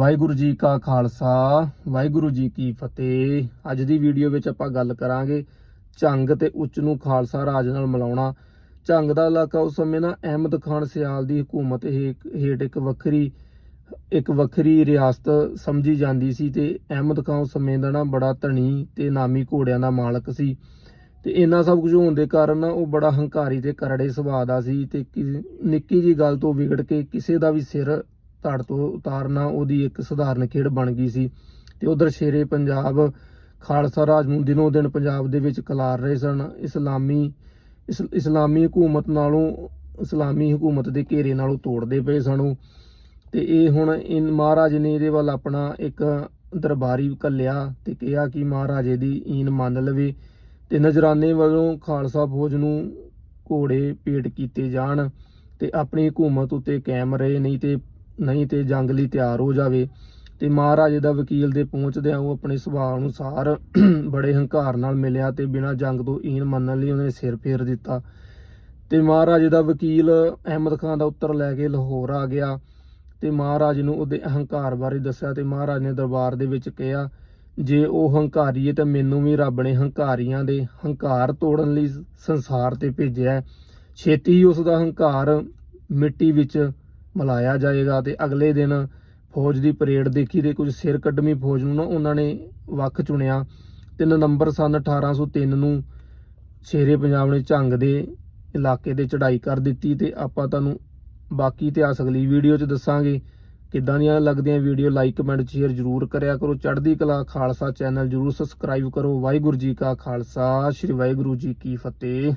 ਵਾਹਿਗੁਰੂ ਜੀ ਕਾ ਖਾਲਸਾ, ਵਾਹਿਗੁਰੂ ਜੀ ਕੀ ਫਤਿਹ। ਅੱਜ ਦੀ ਵੀਡੀਓ ਵਿੱਚ ਆਪਾਂ ਗੱਲ ਕਰਾਂਗੇ ਝੰਗ ਤੇ ਉੱਚ ਨੂੰ ਖਾਲਸਾ ਰਾਜ ਨਾਲ ਮਿਲਾਉਣਾ। ਝੰਗ ਦਾ ਇਲਾਕਾ ਉਸ ਸਮੇਂ ਨਾ ਅਹਿਮਦ ਖਾਨ ਸਿਆਲ ਦੀ ਹਕੂਮਤ ਹੇਠ ਹੇਠ ਇੱਕ ਵੱਖਰੀ ਇੱਕ ਵੱਖਰੀ ਰਿਆਸਤ ਸਮਝੀ ਜਾਂਦੀ ਸੀ ਤੇ ਅਹਿਮਦ ਖਾਨ ਉਸ ਸਮੇਂ ਦਾ ਨਾ ਬੜਾ ਧਨੀ ਤੇ ਨਾਮੀ ਘੋੜਿਆਂ ਦਾ ਮਾਲਕ ਸੀ। ਤੇ ਇਹਨਾਂ ਸਭ ਕੁਝ ਹੋਣ ਦੇ ਕਾਰਨ ਨਾ ਉਹ ਬੜਾ ਹੰਕਾਰੀ ਤੇ ਕਰੜੇ ਸੁਭਾਅ ਦਾ ਸੀ ਤੇ ਕਿ- ਨਿੱਕੀ ਜੀ ਗੱਲ ਤੋਂ ਵਿਗੜ ਕੇ ਕਿਸੇ ਦਾ ਵੀ ਸਿਰ ਧੜ ਤੋਂ ਉਤਾਰਨਾ, ਉਹਦੀ ਇੱਕ ਸਧਾਰਨ ਖੇਡ ਬਣ ਗਈ ਸੀ ਤੇ ਉਧਰ ਸ਼ੇਰੇ ਪੰਜਾਬ, ਖਾਲਸਾ ਰਾਜ ਨੂੰ ਦਿਨੋਂ ਦਿਨ ਪੰਜਾਬ ਦੇ ਵਿੱਚ ਕਲਾਰ ਰਹੇ ਸਨ ਇਸਲਾਮੀ, ਇਸ- ਇਸਲਾਮੀ ਹਕੂਮਤ ਨਾਲੋਂ, ਇਸਲਾਮੀ ਹਕੂਮਤ ਦੇ ਘੇਰੇ ਨਾਲੋਂ ਤੋੜਦੇ ਪਏ ਸਨ ਉਹ। ਤੇ ਇਹ ਹੁਣ ਇਨ, ਮਹਾਰਾਜ ਨੇ ਇਹਦੇ ਵੱਲ ਆਪਣਾ ਇੱਕ ਦਰਬਾਰੀ ਕੱਲਿਆ ਤੇ ਕਿਹਾ ਕਿ ਮਹਾਰਾਜੇ ਦੀ ਈਨ ਮੰਨ ਲਵੇ ਤੇ ਨਜਰਾਨੇ ਵੱਲੋਂ ਖਾਲਸਾ ਫੌਜ ਨੂੰ ਘੋੜੇ ਪੇਟ ਕੀਤੇ ਜਾਣ ਤੇ ਆਪਣੀ ਹਕੂਮਤ ਉੱਤੇ ਕਾਇਮ ਰਹੇ, ਨਹੀਂ ਤੇ ਨਹੀਂ ਤੇ ਜੰਗ ਲਈ ਤਿਆਰ ਹੋ ਜਾਵੇ। ਤੇ ਮਹਾਰਾਜੇ ਦਾ ਵਕੀਲ ਦੇ ਪਹੁੰਚਦਿਆਂ ਉਹ ਆਪਣੇ ਸੁਭਾਅ ਅਨੁਸਾਰ ਬੜੇ ਹੰਕਾਰ ਨਾਲ ਮਿਲਿਆ ਤੇ ਬਿਨਾਂ ਜੰਗ ਤੋਂ ਈਨ ਮੰਨਣ ਲਈ ਉਹਨੇ ਸਿਰ ਫੇਰ ਦਿੱਤਾ। ਤੇ ਮਹਾਰਾਜੇ ਦਾ ਵਕੀਲ ਅਹਿਮਦ ਖਾਨ ਦਾ ਉੱਤਰ ਲੈ ਕੇ ਲਾਹੌਰ ਆ ਗਿਆ। ਤੇ ਮਹਾਰਾਜ ਨੂੰ ਉਹਦੇ ਅਹੰਕਾਰ ਬਾਰੇ ਦੱਸਿਆ ਤੇ ਮਹਾਰਾਜ ਨੇ ਦਰਬਾਰ ਦੇ ਵਿੱਚ ਕਿਹਾ, ਜੇ ਉਹ ਹੰਕਾਰੀ ਹੈ ਤਾਂ ਮੈਨੂੰ ਵੀ ਰੱਬ ਨੇ ਹੰਕਾਰੀਆਂ ਦੇ ਹੰਕਾਰ ਤੋੜਨ ਲਈ ਸੰਸਾਰ ਤੇ ਭੇਜਿਆ ਛੇਤੀ ਹੀ ਉਸ ਦਾ ਹੰਕਾਰ ਮਿੱਟੀ ਵਿੱਚ ਮਿਲਾਇਆ ਜਾਏਗਾ ਤੇ ਅਗਲੇ ਦਿਨ ਫੌਜ ਦੀ ਪਰੇਡ ਦੇਖੀ ਤੇ ਕੁਝ ਸਿਰ ਕੱਢਵੀਂ ਫੌਜ ਨੂੰ ਨਾ ਉਹਨਾਂ ਨੇ ਵੱਖ ਚੁਣਿਆ। 3 ਨਵੰਬਰ ਸਨ 1803 ਨੂੰ ਸ਼ੇਰੇ ਪੰਜਾਬ ਨੇ ਝੰਗ ਦੇ ਇਲਾਕੇ ਤੇ ਚੜ੍ਹਾਈ ਕਰ ਦਿੱਤੀ ਤੇ ਆਪਾਂ ਤੁਹਾਨੂੰ ਬਾਕੀ ਇਤਿਹਾਸ ਅਗਲੀ ਵੀਡੀਓ 'ਚ ਦੱਸਾਂਗੇ। ਕਿੱਦਾਂ ਦੀਆਂ ਲੱਗਦੀਆਂ ਵੀਡੀਓ ਲਾਈਕ ਕਮੈਂਟ ਸ਼ੇਅਰ ਜਰੂਰ ਕਰਿਆ ਕਰੋ। ਚੜ੍ਹਦੀ ਕਲਾ ਖਾਲਸਾ ਚੈਨਲ ਜਰੂਰ ਸਬਸਕ੍ਰਾਈਬ ਕਰੋ। ਵਾਹਿਗੁਰੂ ਜੀ ਕਾ ਖਾਲਸਾ, ਸ੍ਰੀ ਵਾਹਿਗੁਰੂ ਜੀ ਕੀ ਫਤਿਹ।